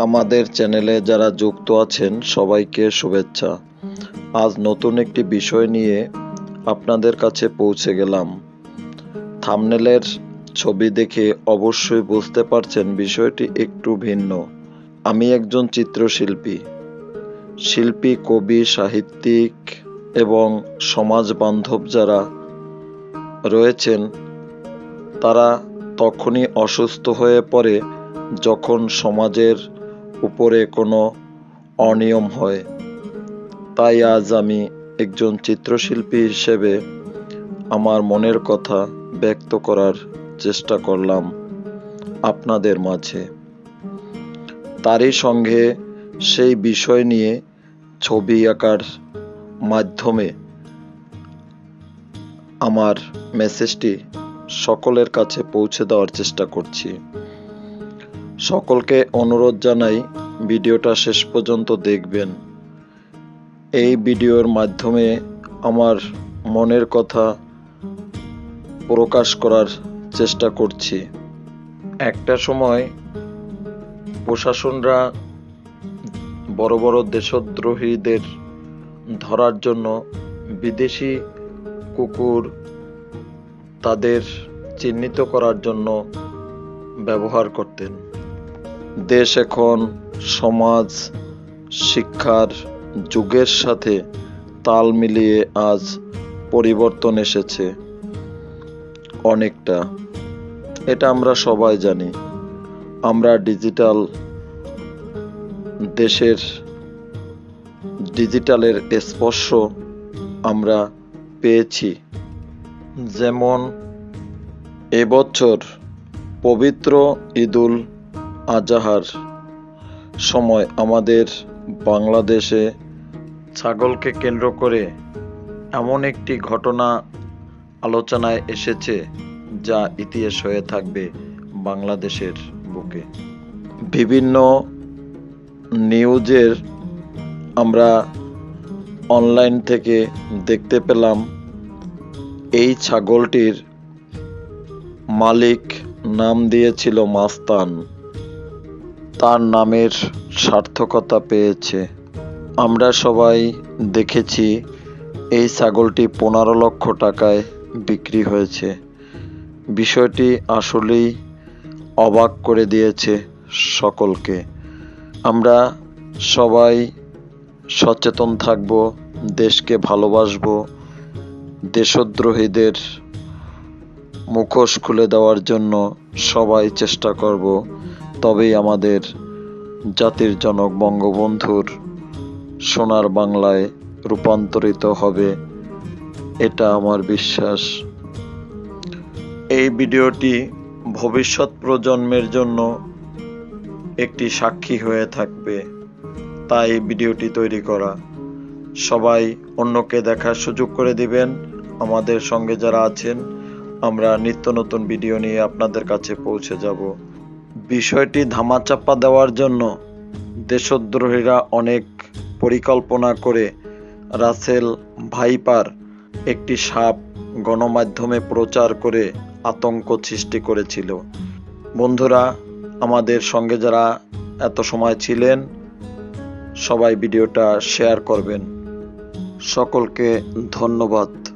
আমাদের চ্যানেলে যারা যুক্ত আছেন, সবাইকে শুভেচ্ছা। আজ নতুন একটি বিষয় নিয়ে আপনাদের কাছে পৌঁছে গেলাম। থামনেলের ছবি দেখে অবশ্যই বুঝতে পারছেন বিষয়টি একটু ভিন্ন। আমি একজন চিত্রশিল্পী। শিল্পী, কবি, সাহিত্যিক এবং সমাজ বান্ধব যারা রয়েছেন, তারা তখনই অসুস্থ হয়ে পড়ে যখন সমাজের উপরে কোনো অনিয়ম হয়। তাই আজ আমি একজন চিত্রশিল্পী হিসেবে আমার মনের কথা ব্যক্ত করার চেষ্টা করলাম আপনাদের মাঝে। তারই সঙ্গে সেই বিষয় নিয়ে ছবি আঁকার মাধ্যমে আমার মেসেজটি সকলের কাছে পৌঁছে দেওয়ার চেষ্টা করছি। সকলকে অনুরোধ জানাই ভিডিওটা শেষ পর্যন্ত দেখবেন। এই ভিডিওর মাধ্যমে আমার মনের কথা প্রকাশ করার চেষ্টা করছি। একটা সময় প্রশাসনরা বড় বড় দেশদ্রোহীদের ধরার জন্য বিদেশি কুকুর তাদের চিহ্নিত করার জন্য ব্যবহার করতেন। দেশ এখন সমাজ, শিক্ষার যুগের সাথে তাল মিলিয়ে আজ পরিবর্তন এসেছে অনেকটা। এটা আমরা সবাই জানি। আমরা ডিজিটাল দেশের ডিজিটালের স্পর্শ আমরা পেয়েছি। যেমন এবছর পবিত্র ঈদুল আজাহার সময় আমাদের বাংলাদেশে ছাগলকে কেন্দ্র করে এমন একটি ঘটনা আলোচনায় এসেছে যা ইতিহাস হয়ে থাকবে বাংলাদেশের বুকে। বিভিন্ন নিউজের আমরা অনলাইন থেকে দেখতে পেলাম, এই ছাগলটির মালিক নাম দিয়েছিল মাস্তান। তার নামের সার্থকতা পেয়েছে। আমরা সবাই দেখেছি এই ছাগলটি পনেরো লক্ষ টাকায় বিক্রি হয়েছে। বিষয়টি আসলেই অবাক করে দিয়েছে সকলকে। আমরা সবাই সচেতন থাকব, দেশকে ভালোবাসবো, দেশদ্রোহীদের মুখোশ খুলে দেওয়ার জন্য সবাই চেষ্টা করব। তবেই আমাদের জাতির জনক বঙ্গবন্ধুর সোনার বাংলায় রূপান্তরিত হবে, এটা আমার বিশ্বাস। এই ভিডিওটি ভবিষ্যৎ প্রজন্মের জন্য একটি সাক্ষী হয়ে থাকবে। তাই ভিডিওটি তৈরি করা। সবাই অন্যকে দেখার সুযোগ করে দিবেন। আমাদের সঙ্গে যারা আছেন, আমরা নিত্য নতুন ভিডিও নিয়ে আপনাদের কাছে পৌঁছে যাব। বিষয়টি ধামাচাপা দেওয়ার জন্য দেশদ্রোহীরা অনেক পরিকল্পনা করে রাসেল ভাইপার একটি সাপ গণমাধ্যমে প্রচার করে আতঙ্ক সৃষ্টি করেছিল। বন্ধুরা, আমাদের সঙ্গে যারা এত সময় ছিলেন, সবাই ভিডিওটা শেয়ার করবেন। সকলকে ধন্যবাদ।